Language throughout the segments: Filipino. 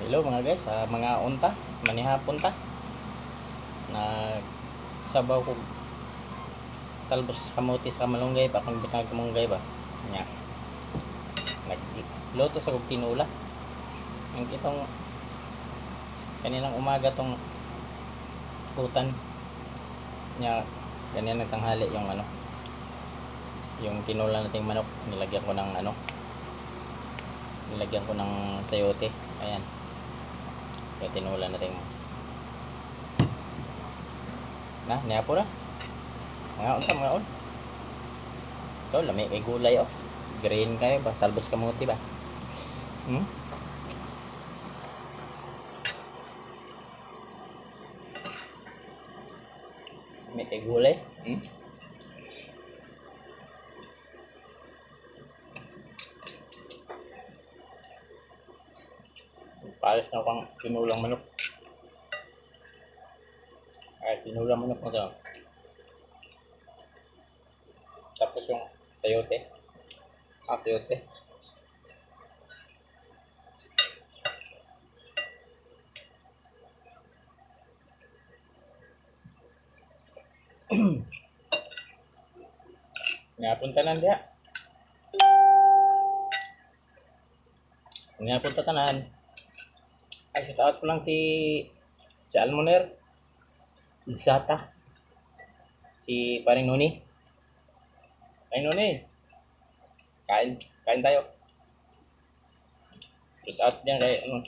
Hello mga guys, sa mga unta, manihapon ta. Nag sabaw ko talbos kamote sa malunggay pa kung bitag kamunggay ba. Nya. Nagluto sa kog tinula. Ang itong kaninang umaga tong kutan nya ganyan nagtanghali yung ano yung tinula nating manok nilagyan ko ng ano nilagyan ko ng sayote ayan kaya tinula natin na niya po na. Mga unta mga on ito lami kay gulay oh. Green kayo ba? Talbos kamuti ba? Hmm? lami kay gulay? Hmm? Pares na pang tinulang manok. Ay, tinulang manok mo daw. Tapos yung sayote. Ah, sayote. Ngapunta na diya. Ngapunta tanan. Ay, shout out ko lang si si Almoner. Zata. Si paring Nuni. Paring Nuni. Kain, kain tayo. Shout out diyan kay ano.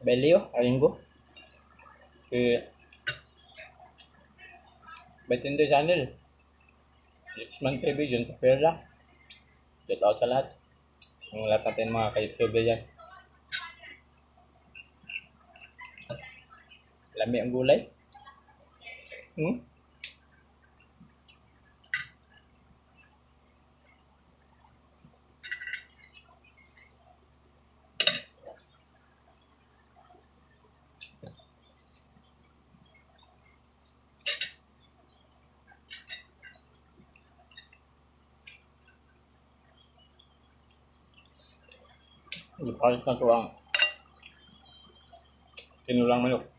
Belio, Aringo. Si Betindo Channel. Richmond TV sa Perla. Shout out sa lahat. Ang lahat natin mga ka-YouTube dyan. Lami ang gulay. Hmm? Ipalis na ito ang tinulang manok. Ayun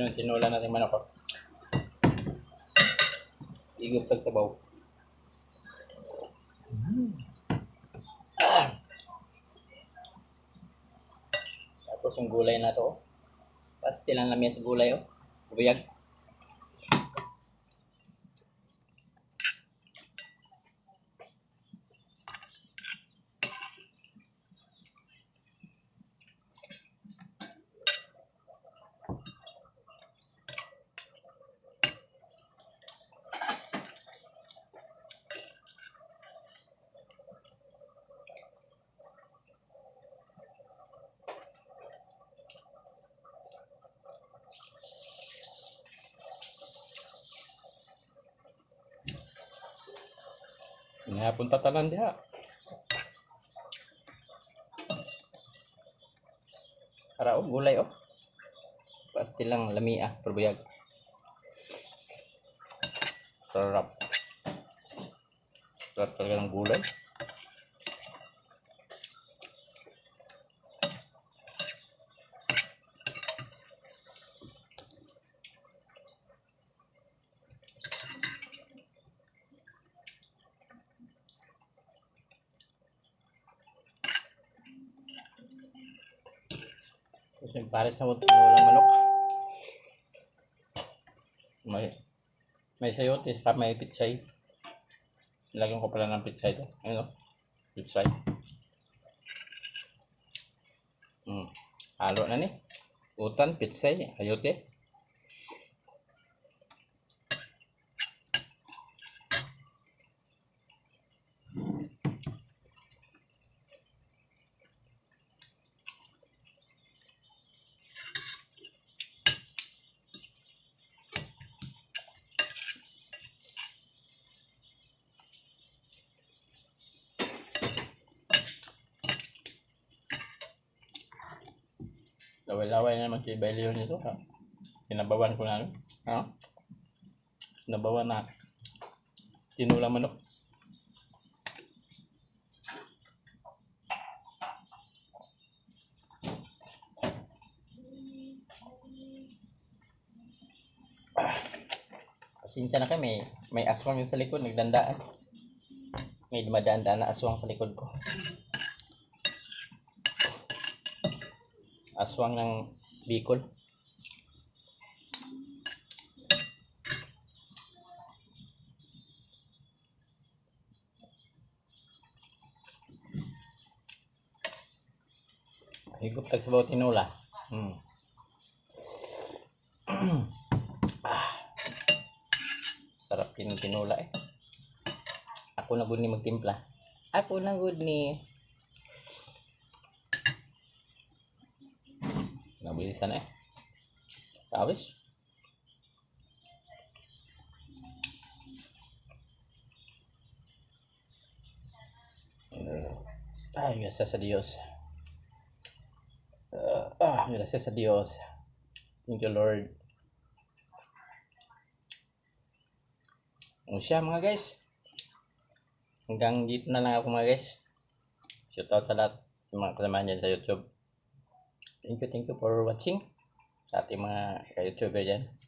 yung tinula natin manok. Igop tag sabaw. Ah. Tapos yung gulay na to. oh. Pastil ang lamya sa gulay oh. Bubiyag. Napunta tanan diha. Para oh, gulay oh. Pasti lang lamia, perbuyag. Sarap. Sarap talaga ng gulay. Tapos yung pares na tinulang manok. May may sayotes pa may pitsay. Lagyan ko pala ng pitsay to. Ayun o. Pitsay. Hmm. Halo na ni. Utan, pitsay, ayote. Laway-laway na naman nito. Ha? Sinabawan ko na. Ha? Sinabawan na. Tinulang manok. Ah. Pasensya na kami. May aswang yun sa likod. Nagdandaan. May dumadaan-daan na aswang sa likod ko. Aswang ng Bicol. Higop tag sa tinula. Hmm. ah. Sarap din tinula eh. Ako na gud ni magtimpla. Ako na gud ni. Nabilisan eh. Tapos? Ay, gracias sa Diyos. Ah, gracias sa Diyos. Thank you, Lord. O siya, mga guys. Hanggang dito na lang ako, mga guys. Shoutout sa lahat ng mga kasamahan dyan sa YouTube. Thank you, thank you for watching. Sa ating mga ka-YouTuber dyan.